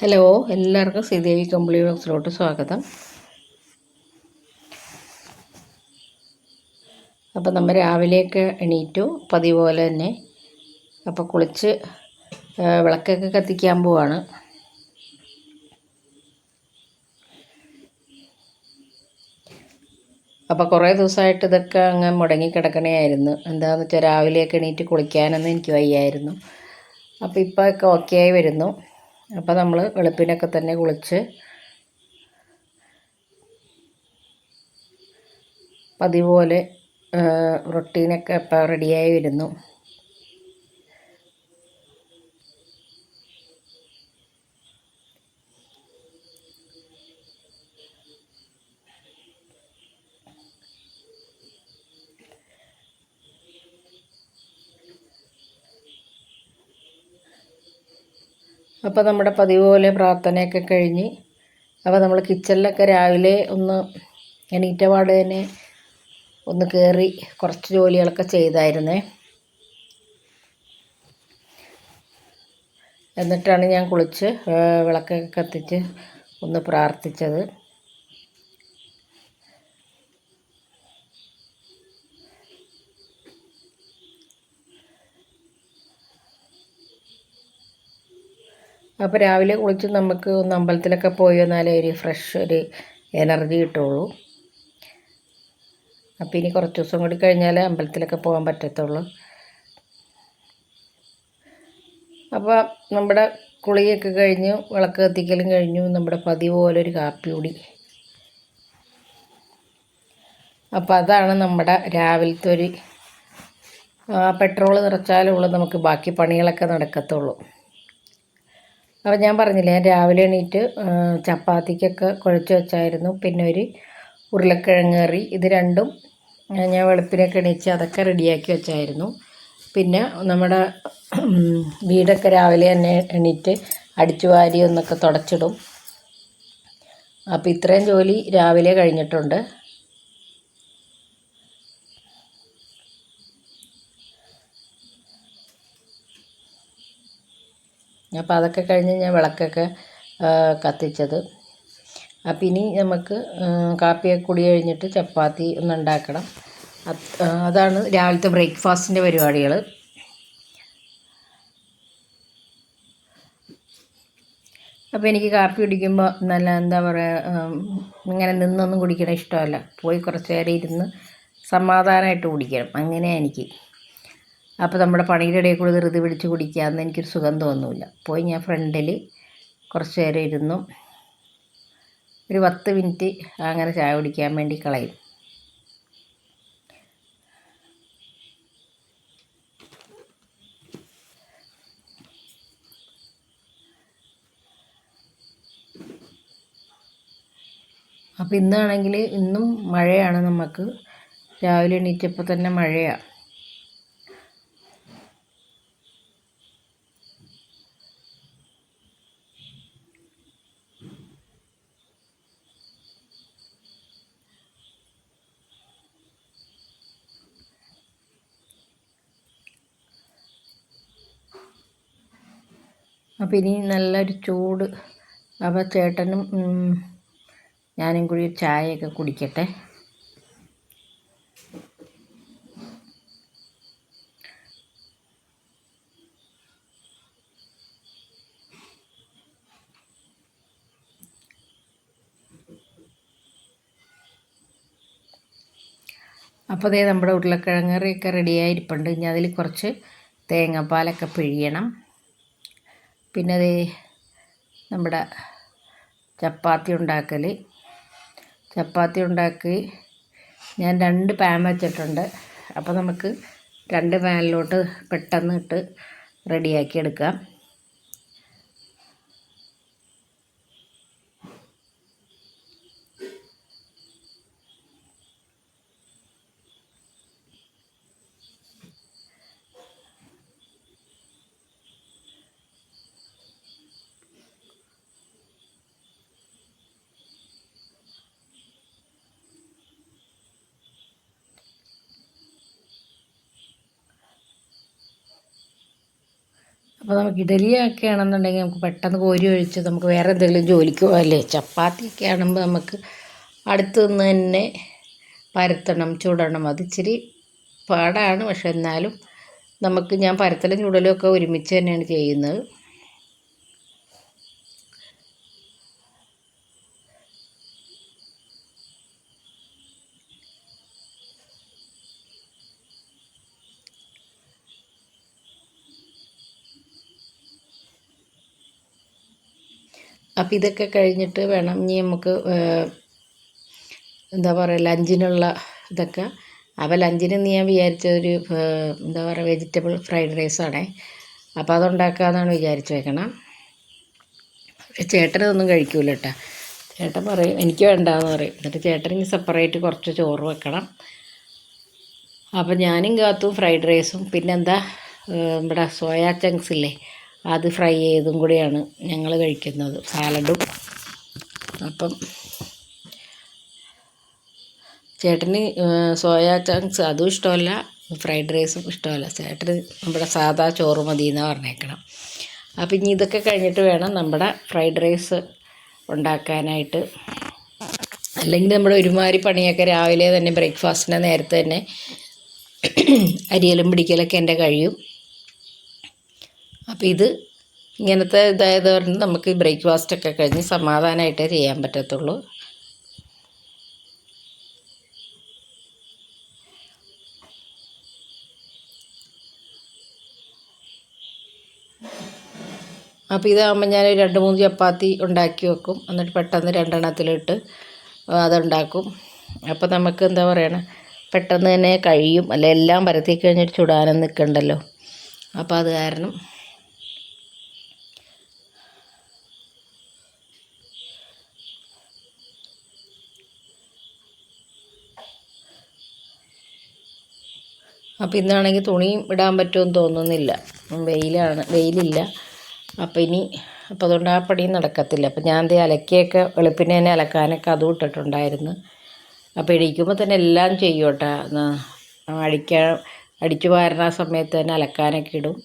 Hello എല്ലാവർക്കും ശ്രീദേവി കമ്പിളി ബോക്സിലോട്ട് സ്വാഗതം. അപ്പോൾ നമ്മൾ രാവിലെയൊക്കെ എണീറ്റു പതിവ് പോലെ തന്നെ. അപ്പോൾ കുളിച്ച് വിളക്കൊക്കെ കത്തിക്കാൻ പോവാണ്. അപ്പോൾ കുറേ ദിവസമായിട്ട് ഇതൊക്കെ അങ്ങ് മുടങ്ങി കിടക്കണേയായിരുന്നു. എന്താണെന്ന് വെച്ചാൽ രാവിലെയൊക്കെ എണീറ്റ് കുളിക്കാനൊന്നും എനിക്ക് വയ്യായിരുന്നു. അപ്പോൾ ഇപ്പോൾ ഒക്കെ ഓക്കെ ആയി വരുന്നു. അപ്പോൾ നമ്മൾ വെളുപ്പിനൊക്കെ തന്നെ കുളിച്ച് പതിപോലെ റൊട്ടീനൊക്കെ ഇപ്പോൾ റെഡിയായി വരുന്നു. അപ്പോൾ നമ്മുടെ പതിവ് പോലെ പ്രാർത്ഥനയൊക്കെ കഴിഞ്ഞ് അപ്പോൾ നമ്മൾ കിച്ചണിലൊക്കെ രാവിലെ ഒന്ന് എണീറ്റ പാട് തന്നെ ഒന്ന് കയറി കുറച്ച് ജോലികളൊക്കെ ചെയ്തായിരുന്നേ. എന്നിട്ടാണ് ഞാൻ കുളിച്ച് വിളക്കൊക്കെ കത്തിച്ച് ഒന്ന് പ്രാർത്ഥിച്ചത്. അപ്പോൾ രാവിലെ കുളിച്ച് നമുക്ക് ഒന്ന് അമ്പലത്തിലൊക്കെ പോയി വന്നാലേ ഒരു ഫ്രഷ് ഒരു എനർജി കിട്ടുള്ളൂ. അപ്പോൾ ഇനി കുറച്ച് ദിവസം കൂടി കഴിഞ്ഞാലേ അമ്പലത്തിലൊക്കെ പോകാൻ പറ്റത്തുള്ളൂ. അപ്പോൾ നമ്മുടെ കുളിയൊക്കെ കഴിഞ്ഞു വിളക്ക് കത്തിക്കലും കഴിഞ്ഞു. നമ്മുടെ പതിവ് പോലെ ഒരു കാപ്പി കൂടി. അപ്പോൾ അതാണ് നമ്മുടെ രാവിലത്തെ ഒരു പെട്രോൾ നിറച്ചാലുള്ളൂ നമുക്ക് ബാക്കി പണികളൊക്കെ നടക്കത്തുള്ളൂ. അപ്പോൾ ഞാൻ പറഞ്ഞില്ലേ ഞാൻ രാവിലെ എണീറ്റ് ചപ്പാത്തിക്കൊക്കെ കുഴച്ച് വെച്ചായിരുന്നു. പിന്നെ ഒരു ഉരുളക്കിഴങ്ങ് കറി ഇത് രണ്ടും ഞാൻ വെളുപ്പിനൊക്കെ എണീച്ച് അതൊക്കെ റെഡിയാക്കി വെച്ചായിരുന്നു. പിന്നെ നമ്മുടെ വീടൊക്കെ രാവിലെ തന്നെ എണീറ്റ് അടിച്ചു വാരി ഒന്നൊക്കെ തുടച്ചിടും. അപ്പോൾ ഇത്രയും ജോലി രാവിലെ കഴിഞ്ഞിട്ടുണ്ട്. അപ്പോൾ അതൊക്കെ കഴിഞ്ഞ് ഞാൻ വിളക്കൊക്കെ കത്തിച്ചത്. അപ്പം ഇനി നമുക്ക് കാപ്പിയൊക്കെ കുടി കഴിഞ്ഞിട്ട് ചപ്പാത്തി ഒന്ന് ഉണ്ടാക്കണം. അത് അതാണ് രാവിലത്തെ ബ്രേക്ക്ഫാസ്റ്റിന്റെ പരിപാടികൾ. അപ്പോൾ എനിക്ക് കാപ്പി കുടിക്കുമ്പോൾ നല്ല എന്താ പറയുക ഇങ്ങനെ നിന്നൊന്നും കുടിക്കണ ഇഷ്ടമല്ല. പോയി കുറച്ച് നേരം ഇരുന്ന് സമാധാനമായിട്ട് കുടിക്കണം. അങ്ങനെയാണ് എനിക്ക്. അപ്പോൾ നമ്മുടെ പണിയുടെ ഇടയിൽ കൂടി ധൃതി പിടിച്ച് കുടിക്കാമെന്ന് എനിക്കൊരു സുഖം തോന്നില്ല പോയി ഞാൻ ഫ്രണ്ടിൽ കുറച്ച് നേരം ഇരുന്നു. ഒരു പത്ത് മിനിറ്റ് അങ്ങനെ ചായ കുടിക്കാൻ വേണ്ടി കളയും. അപ്പോൾ ഇന്നാണെങ്കിൽ ഇന്നും മഴയാണ് നമുക്ക്. രാവിലെ എണീറ്റപ്പോൾ തന്നെ മഴയാണ് അപ്പോൾ ഇനി നല്ലൊരു ചൂട്. അപ്പോൾ ചേട്ടനും ഞാനും കൂടി ചായയൊക്കെ കുടിക്കട്ടെ. അപ്പോൾ അതേ നമ്മുടെ ഉരുളക്കിഴങ്ങ് കറിയൊക്കെ റെഡിയായിരിപ്പുണ്ട് ഇനി അതിൽ കുറച്ച് തേങ്ങാപ്പാലൊക്കെ പിഴിയണം. പിന്നെ അതേ നമ്മുടെ ചപ്പാത്തി ഉണ്ടാക്കൽ ചപ്പാത്തി ഉണ്ടാക്കി ഞാൻ രണ്ട് പാൻ വെച്ചിട്ടുണ്ട്. അപ്പോൾ നമുക്ക് രണ്ട് പാനിലോട്ട് പെട്ടെന്ന് ഇട്ട് റെഡിയാക്കി എടുക്കാം. അപ്പോൾ നമുക്ക് ഇഡലിയൊക്കെ ആണെന്നുണ്ടെങ്കിൽ നമുക്ക് പെട്ടെന്ന് കോരി ഒഴിച്ച് നമുക്ക് വേറെ എന്തെങ്കിലും ജോലിക്ക് അല്ലേ? ചപ്പാത്തിയൊക്കെ ആണെങ്കിൽ നമുക്ക് അടുത്ത് നിന്ന് തന്നെ പരത്തണം ചുടണം. അത് ഇച്ചിരി പാടാണ്. പക്ഷെ എന്നാലും നമുക്ക് ഞാൻ പരത്തലും ചുടലും ഒക്കെ ഒരുമിച്ച് തന്നെയാണ് ചെയ്യുന്നത്. അപ്പം ഇതൊക്കെ കഴിഞ്ഞിട്ട് വേണം ഇനി നമുക്ക് എന്താ പറയുക ലഞ്ചിനുള്ള ഇതൊക്കെ. അപ്പോൾ ലഞ്ചിന് ഞാൻ വിചാരിച്ച ഒരു എന്താ പറയുക വെജിറ്റബിൾ ഫ്രൈഡ് റൈസാണേ. അപ്പോൾ അതുണ്ടാക്കാമെന്നാണ് വിചാരിച്ചു വെക്കണം. പക്ഷേ ചേട്ടനതൊന്നും കഴിക്കൂല കേട്ടോ. ചേട്ടൻ പറയും എനിക്ക് വേണ്ടാന്ന് പറയും. എന്നിട്ട് ഇനി സെപ്പറേറ്റ് കുറച്ച് ചോറ് വെക്കണം. അപ്പം ഞാനും കാത്തു ഫ്രൈഡ് റൈസും. പിന്നെന്താ നമ്മുടെ സോയാ ചങ്ക്സ് ഇല്ലേ അത് ഫ്രൈ ചെയ്തും കൂടിയാണ് ഞങ്ങൾ കഴിക്കുന്നത്. സാലഡും. അപ്പം ചേട്ടന് സോയാ ചങ്ക്സ് അതും ഇഷ്ടമല്ല ഫ്രൈഡ് റൈസും ഇഷ്ടമല്ല. ചേട്ടന് നമ്മുടെ സാധാ ചോറ് മതി എന്ന് പറഞ്ഞേക്കണം. അപ്പം ഇനി ഇതൊക്കെ കഴിഞ്ഞിട്ട് വേണം നമ്മുടെ ഫ്രൈഡ് റൈസ് ഉണ്ടാക്കാനായിട്ട്. അല്ലെങ്കിൽ നമ്മുടെ ഒരുമാതിരി പണിയൊക്കെ രാവിലെ തന്നെ ബ്രേക്ക്ഫാസ്റ്റിന് നേരത്തെ തന്നെ അരിയലും പിടിക്കലൊക്കെ എന്റെ കഴിയും. അപ്പോൾ ഇത് ഇങ്ങനത്തെ ഇതായത് പറഞ്ഞ് നമുക്ക് ബ്രേക്ക്ഫാസ്റ്റൊക്കെ കഴിഞ്ഞ് സമാധാനമായിട്ടേ ചെയ്യാൻ പറ്റത്തുള്ളൂ. അപ്പോൾ ഇതാകുമ്പോൾ ഞാൻ രണ്ട് മൂന്ന് ചപ്പാത്തി ഉണ്ടാക്കി വെക്കും. എന്നിട്ട് പെട്ടെന്ന് രണ്ടെണ്ണത്തിലിട്ട് അതുണ്ടാക്കും. അപ്പോൾ നമുക്ക് എന്താ പറയണ? പെട്ടെന്ന് തന്നെ കഴിയും. അല്ല എല്ലാം പരത്തി കഴിഞ്ഞിട്ട് ചുടാനും നിൽക്കണ്ടല്ലോ അപ്പോൾ അത് കാരണം അപ്പോൾ ഇന്നാണെങ്കിൽ തുണിയും ഇടാൻ പറ്റുമെന്ന് തോന്നുന്നില്ല. വെയിലാണ്. വെയിലില്ല. അപ്പോൾ ഇനി അപ്പോൾ അതുകൊണ്ട് ആ പണിയും നടക്കത്തില്ല. അപ്പോൾ ഞാൻ ദേ അലക്കിയൊക്കെ വെളുപ്പിനെ തന്നെ അലക്കാനൊക്കെ അതും ഇട്ടിട്ടുണ്ടായിരുന്നു. അപ്പോൾ എണീക്കുമ്പോൾ തന്നെ എല്ലാം ചെയ്യും കേട്ടോ. അടിക്കാൻ അടിച്ചു പാരുന്ന സമയത്ത് തന്നെ അലക്കാനൊക്കെ ഇടും.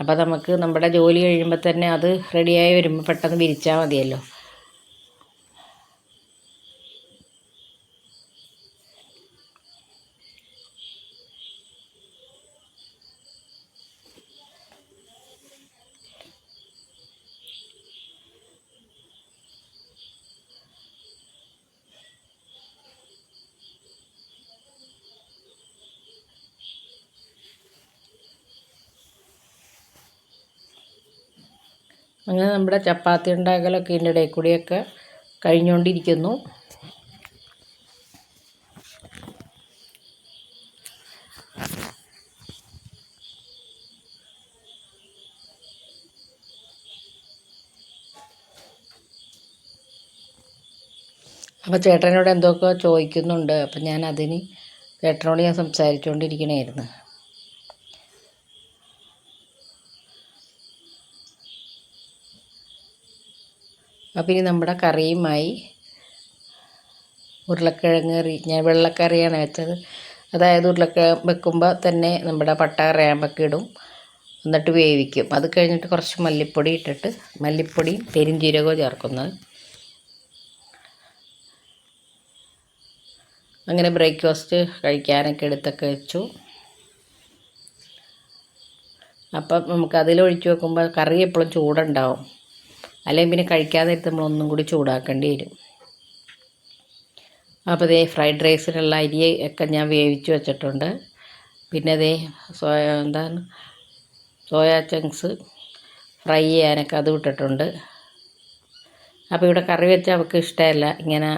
അപ്പോൾ നമുക്ക് നമ്മുടെ ജോലി കഴിയുമ്പോൾ തന്നെ അത് റെഡിയായി വരുമ്പോൾ പെട്ടെന്ന് വിരിച്ചാൽ മതിയല്ലോ. അങ്ങനെ നമ്മുടെ ചപ്പാത്തി ഉണ്ടാക്കലൊക്കെ ഇതിന്റെ ഇടയിൽ കൂടിയൊക്കെ കഴിഞ്ഞുകൊണ്ടിരിക്കുന്നു. അപ്പോൾ ചേട്ടനോട് എന്തൊക്കെ ചോദിക്കുന്നുണ്ട്. അപ്പം ഞാൻ അതിന് ചേട്ടനോട് ഞാൻ സംസാരിച്ചുകൊണ്ടിരിക്കണമായിരുന്നു അപ്പം ഇനി നമ്മുടെ കറിയുമായി ഉരുളക്കിഴങ്ങ് ഞാൻ വെള്ളക്കറിയാണ് വെച്ചത്. അതായത് ഉരുളക്കിഴങ്ങ് വെക്കുമ്പോൾ തന്നെ നമ്മുടെ പട്ട കറിയാകുമ്പോൾ ഇടും. എന്നിട്ട് വേവിക്കും. അത് കഴിഞ്ഞിട്ട് കുറച്ച് മല്ലിപ്പൊടി ഇട്ടിട്ട് മല്ലിപ്പൊടിയും പെരിഞ്ചീരകവും ചേർക്കുന്നത് അങ്ങനെ ബ്രേക്ക്ഫാസ്റ്റ് കഴിക്കാനൊക്കെ എടുത്തൊക്കെ വെച്ചു. അപ്പം നമുക്ക് അതിലൊഴിച്ച് വെക്കുമ്പോൾ കറി എപ്പോഴും ചൂടുണ്ടാവും. അല്ലെങ്കിൽ പിന്നെ കഴിക്കാതെ നമ്മൾ ഒന്നും കൂടി ചൂടാക്കേണ്ടി വരും. അപ്പോൾ അതേ ഫ്രൈഡ് റൈസിനുള്ള അരി ഒക്കെ ഞാൻ വേവിച്ച് വെച്ചിട്ടുണ്ട്. പിന്നെ അതേ സോയ എന്താണ്? സോയ ചങ്ക്സ് ഫ്രൈ ചെയ്യാനൊക്കെ അത് വിട്ടിട്ടുണ്ട്. അപ്പോൾ ഇവിടെ കറി വെച്ചാൽ അവൾക്ക് ഇഷ്ടമല്ല. ഇങ്ങനെ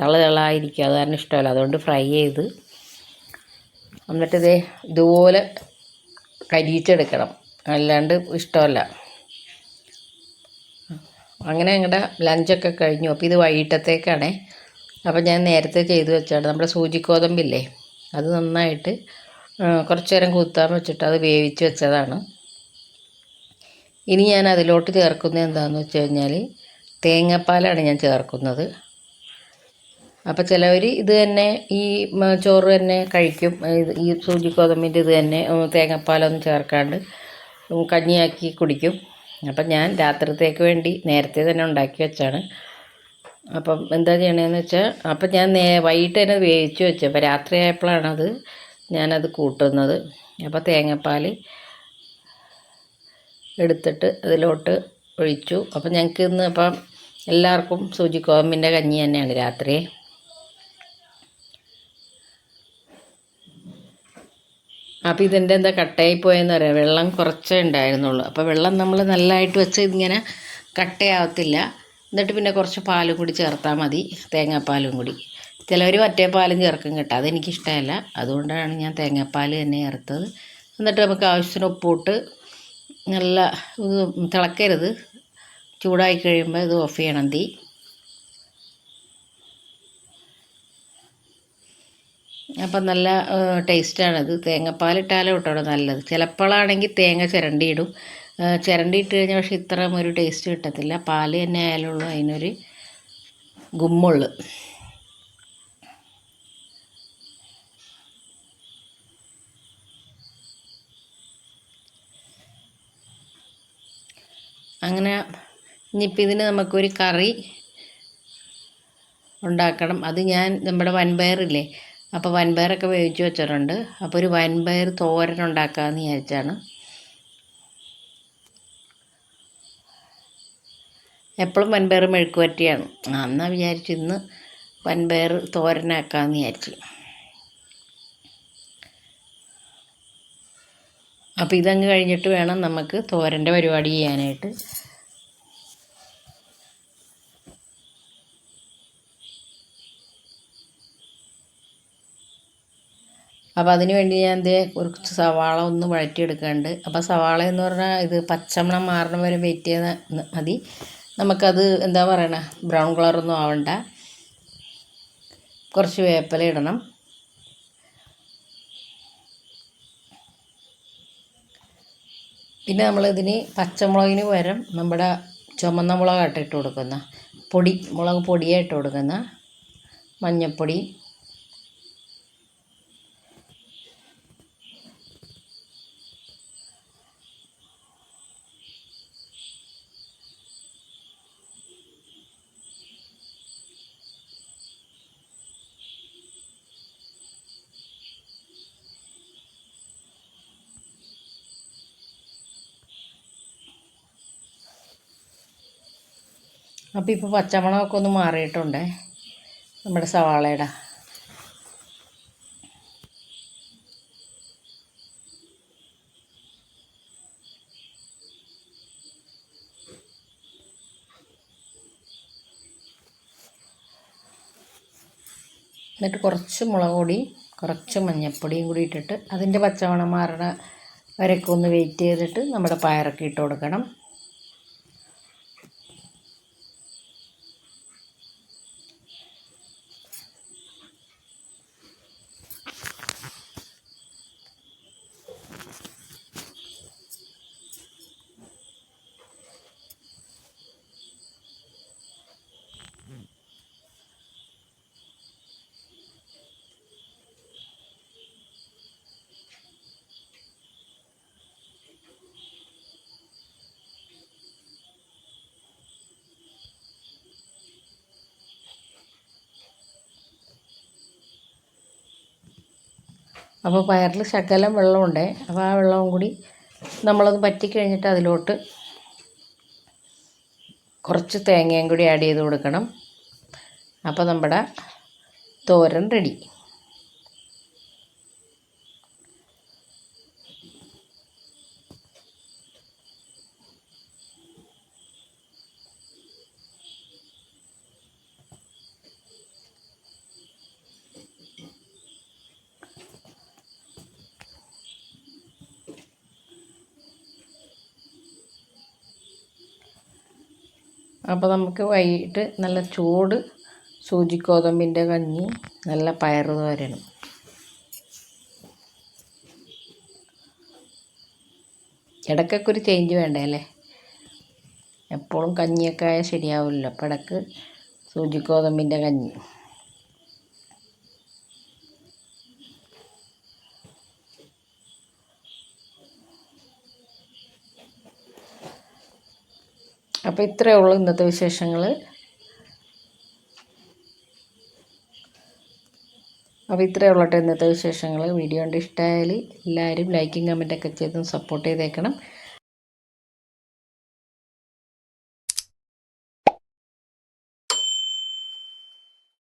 തള തളായിരിക്കും. അത് കാരണം ഇഷ്ടമല്ല. അതുകൊണ്ട് ഫ്രൈ ചെയ്ത് എന്നിട്ട് ഇതേ ഇതുപോലെ കരിയിച്ചെടുക്കണം. അല്ലാണ്ട് ഇഷ്ടമല്ല. അങ്ങനെ ഞങ്ങളുടെ ലഞ്ചൊക്കെ കഴിഞ്ഞു. അപ്പോൾ ഇത് വൈകിട്ടത്തേക്കാണേ. അപ്പോൾ ഞാൻ നേരത്തെ ചെയ്തു വെച്ചാണ് നമ്മുടെ സൂചിക്കോതമ്പില്ലേ അത് നന്നായിട്ട് കുറച്ച് നേരം കൂത്താൻ വെച്ചിട്ട് അത് വേവിച്ച് വെച്ചതാണ്. ഇനി ഞാൻ അതിലോട്ട് ചേർക്കുന്നത് എന്താണെന്ന് വെച്ച് കഴിഞ്ഞാൽ തേങ്ങാപ്പാലാണ് ഞാൻ ചേർക്കുന്നത്. അപ്പോൾ ചിലവർ ഇത് തന്നെ ഈ ചോറ് തന്നെ കഴിക്കും. ഈ സൂചിക്കോതമ്പിന്റെ ഇത് തന്നെ തേങ്ങാപ്പാലൊന്നും ചേർക്കാണ്ട് കഞ്ഞിയാക്കി കുടിക്കും. അപ്പം ഞാൻ രാത്രിത്തേക്ക് വേണ്ടി നേരത്തെ തന്നെ ഉണ്ടാക്കി വെച്ചാണ്. അപ്പം എന്താ ചെയ്യണതെന്ന് വെച്ചാൽ അപ്പം ഞാൻ നേ വൈകിട്ട് തന്നെ വേവിച്ച് വെച്ചു. അപ്പോൾ രാത്രി ആയപ്പോഴാണത് ഞാനത് കൂട്ടുന്നത്. അപ്പോൾ തേങ്ങാപ്പാൽ എടുത്തിട്ട് അതിലോട്ട് ഒഴിച്ചു. അപ്പം ഞങ്ങൾക്ക് ഇന്ന് അപ്പം എല്ലാവർക്കും സൂചി കോമ്പിന്റെ കഞ്ഞി തന്നെയാണ് രാത്രി അപ്പോൾ ഇതിന്റെ എന്താ കട്ടയായി പോയെന്ന് പറയാം വെള്ളം കുറച്ചേ ഉണ്ടായിരുന്നുള്ളൂ. അപ്പോൾ വെള്ളം നമ്മൾ നല്ലതായിട്ട് വെച്ച് ഇങ്ങനെ കട്ടയാവത്തില്ല. എന്നിട്ട് പിന്നെ കുറച്ച് പാലും കൂടി ചേർത്താൽ മതി. തേങ്ങാപ്പാലും കൂടി. ചിലവർ മറ്റേ പാലും ചേർക്കും കേട്ടോ. അതെനിക്കിഷ്ടമല്ല. അതുകൊണ്ടാണ് ഞാൻ തേങ്ങാപ്പാൽ തന്നെ ചേർത്തത്. എന്നിട്ട് നമുക്ക് ആവശ്യത്തിന് ഉപ്പിട്ട് നല്ല തിളക്കരുത്. ചൂടായി കഴിയുമ്പോൾ ഇത് ഓഫ് ചെയ്യണം. തീ. അപ്പം നല്ല ടേസ്റ്റാണത് തേങ്ങാപ്പാലിട്ടാലും കേട്ടോ നല്ലത്. ചിലപ്പോഴാണെങ്കിൽ തേങ്ങ ചിരണ്ടിയിടും. ചിരണ്ടി ഇട്ട് കഴിഞ്ഞാൽ പക്ഷേ ഇത്രയും ഒരു ടേസ്റ്റ് കിട്ടത്തില്ല. പാൽ തന്നെ ആയാലുള്ളൂ അതിനൊരു ഗുമ്മുള്ളു. അങ്ങനെ ഇനിയിപ്പോൾ ഇതിന് നമുക്കൊരു കറി ഉണ്ടാക്കണം. അത് ഞാൻ നമ്മുടെ വൻപയറില്ലേ അപ്പോൾ വൻപയറൊക്കെ വേവിച്ച് വെച്ചിട്ടുണ്ട്. അപ്പോൾ ഒരു വൻപയർ തോരൻ ഉണ്ടാക്കാമെന്ന് വിചാരിച്ചാണ്. എപ്പോഴും വൻപയർ മെഴുക്ക് പറ്റിയാണ് എന്നാൽ വിചാരിച്ചു ഇന്ന് വൻപയർ തോരനാക്കാമെന്ന് വിചാരിച്ചു. അപ്പോൾ ഇതങ്ങ് കഴിഞ്ഞിട്ട് വേണം നമുക്ക് തോരന്റെ പരിപാടി ചെയ്യാനായിട്ട്. അപ്പോൾ അതിന് വേണ്ടി ഞാൻ എന്തേ കുറച്ച് സവാള ഒന്ന് വഴറ്റിയെടുക്കാണ്ട്. അപ്പോൾ സവാള എന്ന് പറഞ്ഞാൽ ഇത് പച്ചമണം മാറണം വരെ വെയിറ്റ് ചെയ്താൽ മതി. നമുക്കത് എന്താ പറയണ? ബ്രൗൺ കളറൊന്നും ആവണ്ട. കുറച്ച് വേപ്പില ഇടണം. പിന്നെ നമ്മളിതിന് പച്ചമുളകിന് പകരം നമ്മുടെ ചുമന്ന മുളകായിട്ട് ഇട്ട് കൊടുക്കുന്ന. പൊടി മുളക് പൊടിയായിട്ട് കൊടുക്കുന്ന. മഞ്ഞൾപ്പൊടി അപ്പോൾ ഇപ്പോൾ പച്ചമുളകൊക്കെ ഒന്ന് മാറിയിട്ടുണ്ട്. നമ്മുടെ സവാളയുടെ. എന്നിട്ട് കുറച്ച് മുളക് പൊടി കുറച്ച് മഞ്ഞൾപ്പൊടിയും കൂടി ഇട്ടിട്ട് അതിന്റെ പച്ചമണം മാറണ വരെയൊക്കെ ഒന്ന് വെയിറ്റ് ചെയ്തിട്ട് നമ്മുടെ പയറൊക്കെ ഇട്ട് കൊടുക്കണം. അപ്പോൾ പയറിൽ ശകലം വെള്ളമുണ്ട്. അപ്പോൾ ആ വെള്ളവും കൂടി നമ്മളത് പറ്റിക്കഴിഞ്ഞിട്ട് അതിലോട്ട് കുറച്ച് തേങ്ങയും കൂടി ആഡ് ചെയ്ത് കൊടുക്കണം. അപ്പോൾ നമ്മുടെ തോരൻ റെഡി അപ്പോൾ നമുക്ക് വൈകിട്ട് നല്ല ചൂട് സൂചി ഗോതമ്പിന്റെ കഞ്ഞി നല്ല പയറ് തോരനും. ഇടയ്ക്കൊക്കെ ഒരു ചേഞ്ച് വേണ്ടേ അല്ലേ? എപ്പോഴും കഞ്ഞിയൊക്കെ ആയാൽ ശരിയാവില്ലല്ലോ. അപ്പോൾ ഇടയ്ക്ക് സൂചി ഗോതമ്പിന്റെ കഞ്ഞി. അപ്പോൾ ഇത്രയേ ഉള്ളൂ ഇന്നത്തെ വിശേഷങ്ങൾ അപ്പോൾ ഇത്രയേ ഉള്ളട്ടെ ഇന്നത്തെ വിശേഷങ്ങൾ വീഡിയോ കണ്ട് ഇഷ്ടമായാൽ എല്ലാവരും ലൈക്കും കമന്റൊക്കെ ചെയ്ത് സപ്പോർട്ട് ചെയ്തേക്കണം.